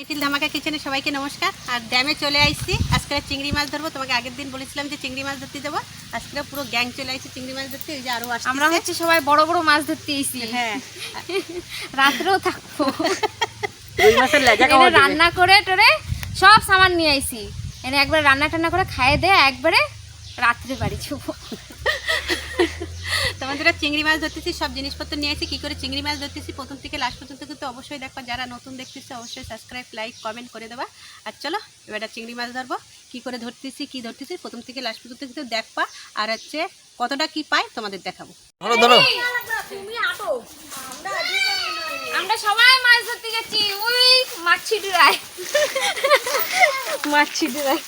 নিখিল ধামাকা কিচেনে সবাইকে নমস্কার। আর ড্যামে চলে আইছি। আজকে চিংড়ি মাছ ধরবো। তোমাকে আগের দিন বলেছিলাম যে চিংড়ি মাছ ধরতে যাব। আজকে পুরো গ্যাং চলে আইছি চিংড়ি মাছ ধরতে। ওই যে আরও আসছে আমরা হচ্ছে সবাই বড় বড় মাছ ধরতে এসেছি হ্যাঁ। রাত্রেও থাকব। রুই মাছের লেজা এনে রান্না করে টরে সব সামান নিয়ে আইছি। এনে একবার রান্না টান্না করে খাইয়ে দে একবারে রাত্রে বাড়ি যাব। তোমাদের চিংড়ি মাছ ধরতেছি সব জিনিসপত্র নিয়ে আসি কি করে চিংড়ি মাছ ধরতেছি প্রথম থেকে লাস্ট পর্যন্ত কিন্তু অবশ্যই দেখবা যারা নতুন দেখতেছে অবশ্যই সাবস্ক্রাইব লাইক কমেন্ট করে দেবা। আর চলো এবার একটা চিংড়ি মাছ ধরবো কী করে ধরতেছি কী ধরতেছি প্রথম থেকে লাস্ট পর্যন্ত কিন্তু দেখবা। আর হচ্ছে কতটা কি পাই তোমাদের দেখাবো। ধরো ধরো। আমরা সবাই মাছ ধরতে যাচ্ছি। ওই মাছি ডুরাই মাছি ডুরাই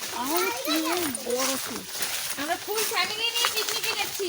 আমরা ফুল ফ্যামিলি নিয়ে পিকনিকে যাচ্ছি।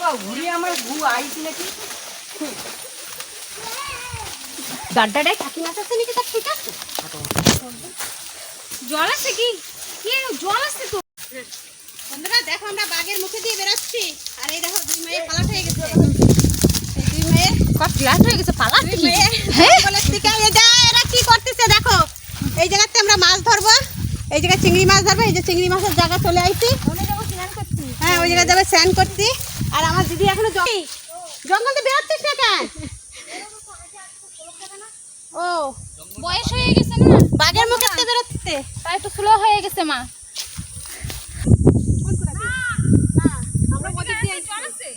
কও ঘুরি আমরা ঘু আইছি নাকি? গাড্ডাটায় কাকি মাছ আছে নাকি তার ঠিক আছে? জল আছে কি? কি জল আছে তো? বন্ধুরা দেখো আমরা বাঘের মুখে দিয়ে বেরোচ্ছি। আর এই দেখো দুই মেয়ে পালাট হয়ে গেছে। দুই মেয়ে কত হয়ে গেছে পালা দুই মেয়ে জঙ্গলের থেকে এরা কি করতেছে দেখো। এই জায়গাতে আমরা মাছ ধরবো। এই জায়গায় চিংড়ি মাছ ধরবো এই যে চিংড়ি মাছের জায়গা চলে আইছি। হ্যাঁ ওই জায়গায় যাবে স্নান করতে। আর আমার দিদি এখনও জঙ্গল তো বেরোচ্ছিস না কেন? ও বয়স হয়ে গেছে না? বাঘের মুখে বেরোচ্ছে। তাই একটু স্লো হয়ে গেছে মা আমরা ওদিক দিয়ে জল আছে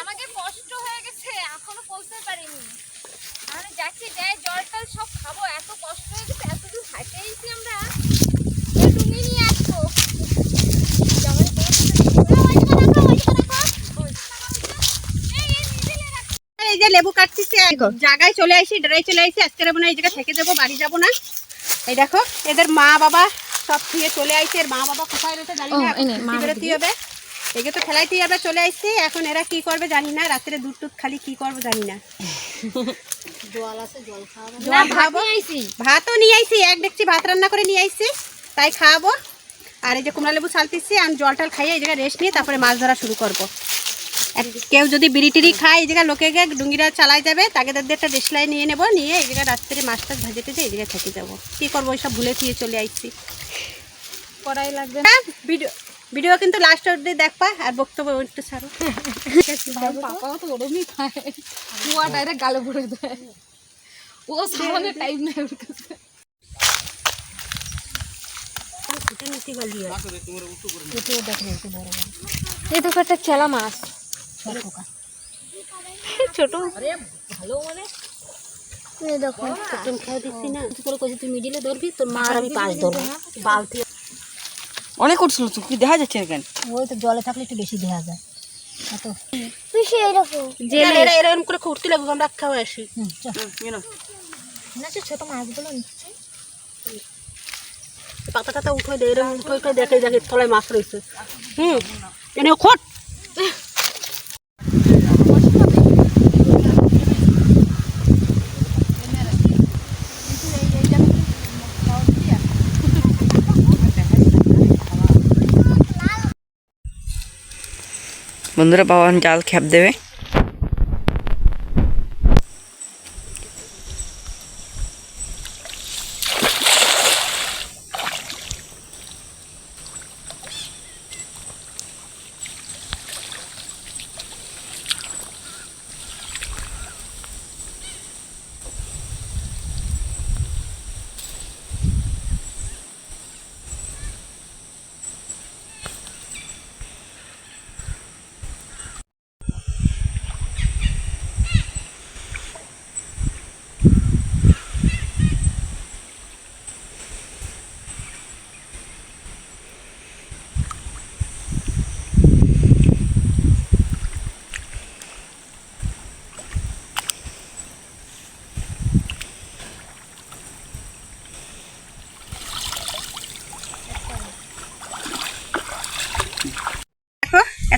আমাকে কষ্ট হয়ে গেছে এখনও পৌঁছতে পারিনি আমরা যাচ্ছি যাই জল টল সব খাব এত কষ্ট হয়ে গেছে এত দূর হাঁটে এসেছি আমরা একটু নিয়ে আসব জঙ্গলে এই যে লেবু কাটছিস জায়গায় চলে আসি ড্রাই চলে আসি আজকে মনে হয় এই জায়গায় থেকে যাব বাড়ি যাব না। এই দেখো এদের মা বাবা সব থুয়ে চলে আইছে এর মা বাবা কোথায় রয়েছে জানি না বেরোতে হবে? একে তো খেলাইতে আমরা চলে আসছি এখন এরা কি করবে জানি না রাত্রে দুধ টুধ খালি কি করব জানি না। না জল খাব। ভাতও নিয়ে আইছি এক দেখছি ভাত রান্না করে নিয়ে আইছি তাই খাওয়াবো আর এই যে কুমড়া লেবু ছালতেছি আমি জল টল খাইয়ে এই জায়গায় রেস্ট নিয়ে তারপরে মাছ ধরা শুরু করব। কেউ যদি বিড়ি টিড়ি খায় এই জায়গায় লোকে গিয়ে ডুঙ্গিরা চালাই যাবে তাকে তাদের একটা দেশলাই নিয়ে নেব নিয়ে এই জায়গায় রাত্রে মাছ টাছ ভাজে টেজে এই জায়গায় থেকে যাব। কী করব ওইসব ভুলে থিয়ে চলে আসছি করাই লাগবে। হ্যাঁ ভিডিও ভিডিও কিন্তু লাস্ট অব্দি দেখবা আর বক্তব্য একটু ছাড়ো। পাপাও তো ওরমই খায়। কুয়া ডাইরেক্ট গালে ভরে দেয় ও সামনে টাইম নেই ওর কাছে। এই দেখো একটা চেলা মাছ। ছোট দেখো অনেক উঠছিল দেখা যাচ্ছে কেন ওই তো জলে থাকলে একটু বেশি দেখা যায়। এত এরা এরকম করে লাগবো আমরা খাওয়া আসি। হুম, চল। কেন না ছোট মাছগুলো নিচ্ছে। পাতা টাতা উঠে দেয় এরকম উঠে উঠে দেখে দেখে তলায় মাছ রয়েছে। হুম এনে খোট। বন্ধুরা বাবা জাল খ্যাপ দেবে।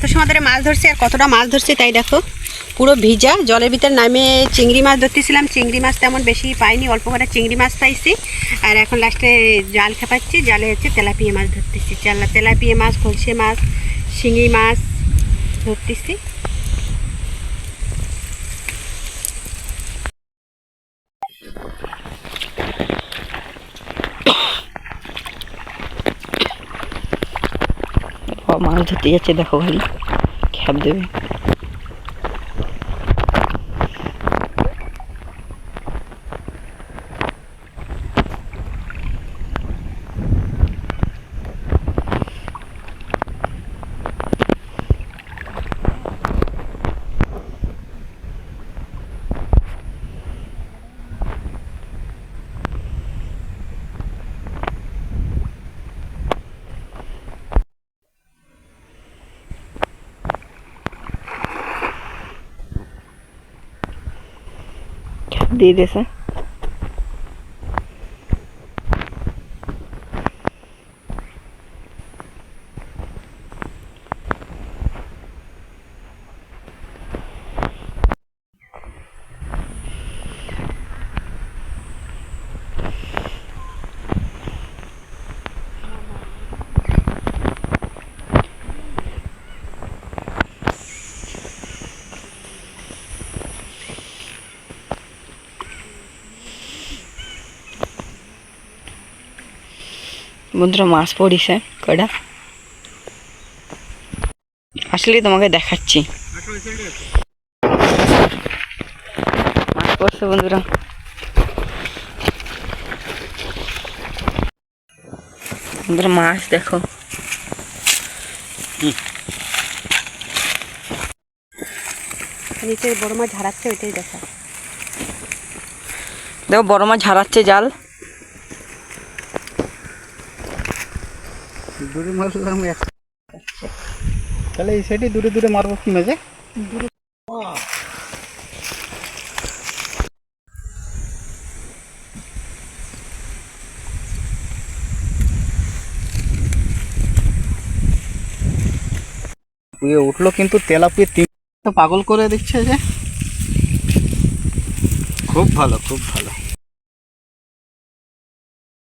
এত সময় ধরে মাছ ধরছি আর কতটা মাছ ধরছে তাই দেখো। পুরো ভিজা, জলের ভিতরে নামে চিংড়ি মাছ ধরতেছিলাম। চিংড়ি মাছ তেমন বেশি পাইনি, অল্প করে চিংড়ি মাছ পাইছি। আর এখন লাস্টে জাল খেপাচ্ছি, জালে হচ্ছে তেলাপিয়া মাছ ধরতেছি। তেলাপিয়া মাছ খলসে মাছ, শিঙি মাছ ধরতেছি। মাছ ধরতে যাচ্ছে দেখো খালি। খ্যাপ দেবে খ্যাপ দিয়ে দিয়েছে। বন্ধুরা মাছ পড়িছে কয়টা আসলে তোমাকে দেখাচ্ছি। মাছ পড়ছে বন্ধুরা। বন্ধুরা মাছ দেখো। নিচে বড় মাছ ঝাড়াচ্ছে ওইটাই দেখা দেখো বড় মাছ ঝাড়াচ্ছে জাল। দূরে মারলাম এক তাহলে এই সাইডে দূরে দূরে মারবো কি মাঝে? পুয়ে উঠল কিন্তু তেলাপুয়ে তিন পাগল করে দিচ্ছে যে। খুব ভালো খুব ভালো।